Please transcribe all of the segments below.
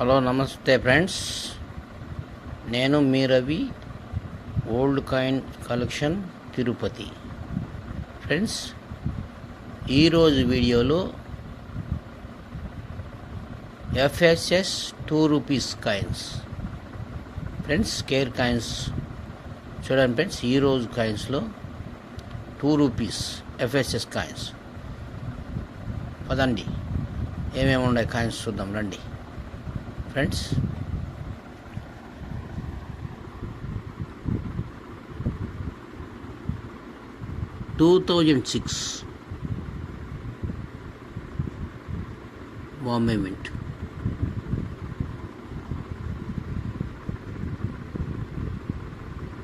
Hello నమస్తే friends. నేను మీ Ravi old coin collection Tirupati. Friends ఈరోజు వీడియోలో FSS two rupees coins. Friends care coins. చూడండి ఫ్రెండ్స్ ఈరోజు కాయిన్స్లో టూ రూపీస్ ఎఫ్ఎస్ఎస్ కాయిన్స్. పదండి ఏమేమి ఉన్నాయి కాయిన్స్ చూద్దాం రండి. Friends two thousand six Bombay mint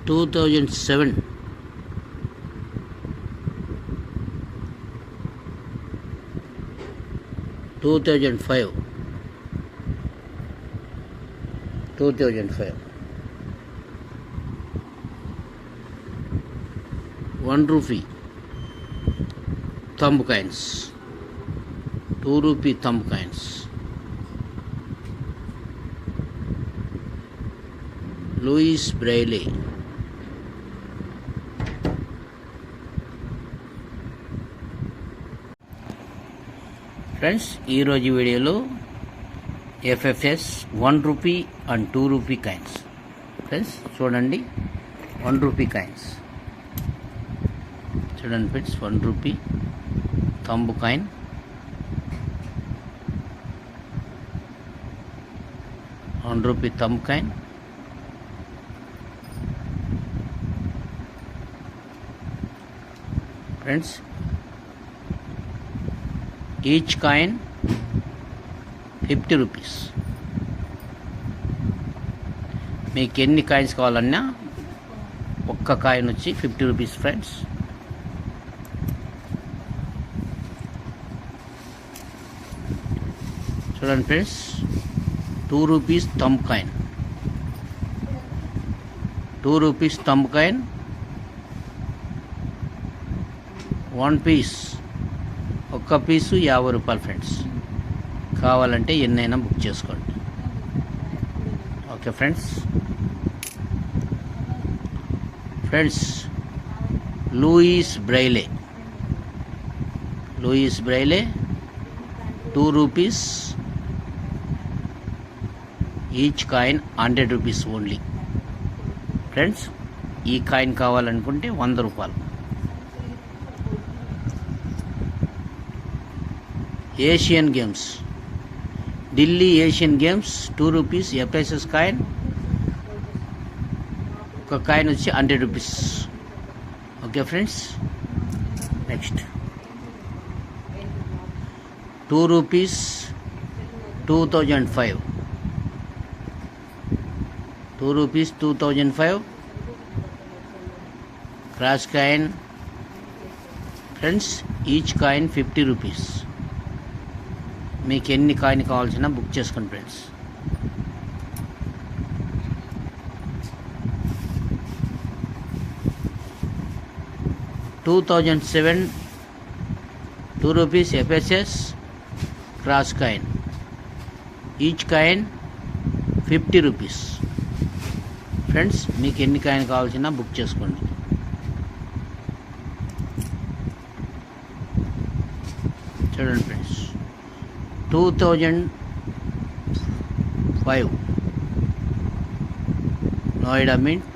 two thousand seven two thousand five two thousand five one rupee thumb coins two rupee thumb coins Louis Braille friends ఈరోజు వీడియోలో FFS one rupee and two rupee coins friends చూడండి. One rupee coins చూడండి friends one rupee thumb coin one rupee thumb coin friends each coin fifty rupees. మీకు ఎన్ని coins కావాలన్నా ఒక్క coin వచ్చి fifty rupees friends. చూడండి friends two rupees thumb coin. Two rupees thumb coin. One piece ఒక్క piece యాభై రూపాయలు friends. కావాలంటే ఎన్నైనా బుక్ చేసుకోండి. Okay friends. Friends Louis Braille. Louis Braille two rupees each coin hundred rupees only. Friends ఈ coin కావాలనుకుంటే వంద రూపాయలు. Asian games. Delhi Asian games two rupees FSS coin ఒక కాయిన్ వచ్చి hundred rupees okay friends next two rupees two thousand five two rupees two thousand five cross coin friends each coin fifty rupees మీకు ఎన్ని coin కావాల్సిన book చేసుకోండి friends. Two thousand seven two rupees FSS cross coin. Each coin fifty rupees. Friends మీకు ఎన్ని coin కావాల్సిన book చేసుకోండి. చూడండి friends. Two thousand five Noida mint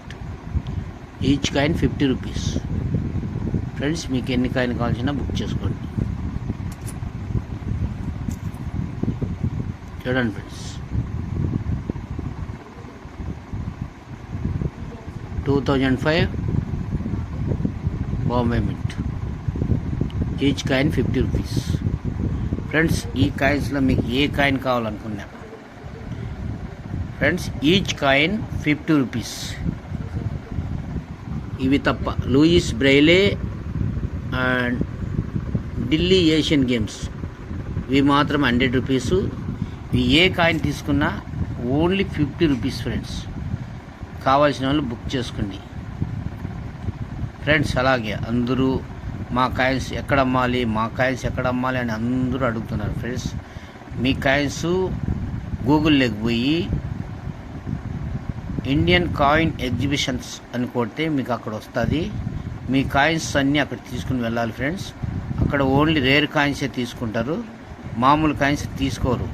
each coin fifty rupees friends మీకు ఎన్ని కాయిన్ కావాల్సిన బుక్ చేసుకోండి. చూడండి friends two thousand five Bombay mint each coin fifty rupees friends ఈ కాయిన్స్లో మీకు ఏ కాయిన్ కావాలనుకున్నా. Friends each coin fifty rupees ఇవి తప్ప. Louis Braille and Delhi Asian games ఇవి మాత్రం హండ్రెడ్ రూపీసు ఇవి ఏ కాయిన్ తీసుకున్నా ఓన్లీ ఫిఫ్టీ రూపీస్ ఫ్రెండ్స్ కావాల్సిన వాళ్ళు బుక్ చేసుకోండి. ఫ్రెండ్స్ అలాగే అందరూ మా కాయిన్స్ ఎక్కడ అమ్మాలి మా కాయిన్స్ ఎక్కడ అమ్మాలి అని అందరూ అడుగుతున్నారు ఫ్రెండ్స్. మీ కాయిన్స్ గూగుల్లోకి పోయి ఇండియన్ కాయిన్ ఎగ్జిబిషన్స్ అని కొడితే మీకు అక్కడ వస్తుంది. మీ కాయిన్స్ అన్నీ అక్కడ తీసుకుని వెళ్ళాలి ఫ్రెండ్స్. అక్కడ ఓన్లీ రేర్ కాయిన్సే తీసుకుంటారు. మామూలు కాయిన్స్ తీసుకోరు.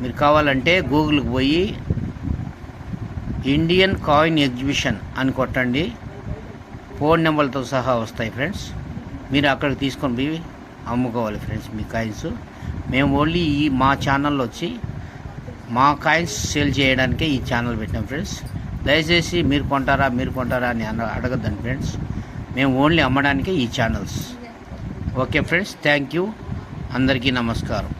మీరు కావాలంటే గూగుల్కి పోయి ఇండియన్ కాయిన్ ఎగ్జిబిషన్ అని కొట్టండి. ఫోన్ నెంబర్లతో సహా వస్తాయి ఫ్రెండ్స్. మీరు అక్కడికి తీసుకొని పోయి అమ్ముకోవాలి ఫ్రెండ్స్ మీ కాయిన్స్. మేము ఓన్లీ ఈ మా ఛానల్లో వచ్చి మా కాయిన్స్ సేల్ చేయడానికే ఈ ఛానల్ పెట్టాం ఫ్రెండ్స్. దయచేసి మీరు కొంటారా మీరు కొంటారా అని అడగద్దండి ఫ్రెండ్స్. మేము ఓన్లీ అమ్మడానికే ఈ channels okay friends thank you అందరికీ నమస్కారం.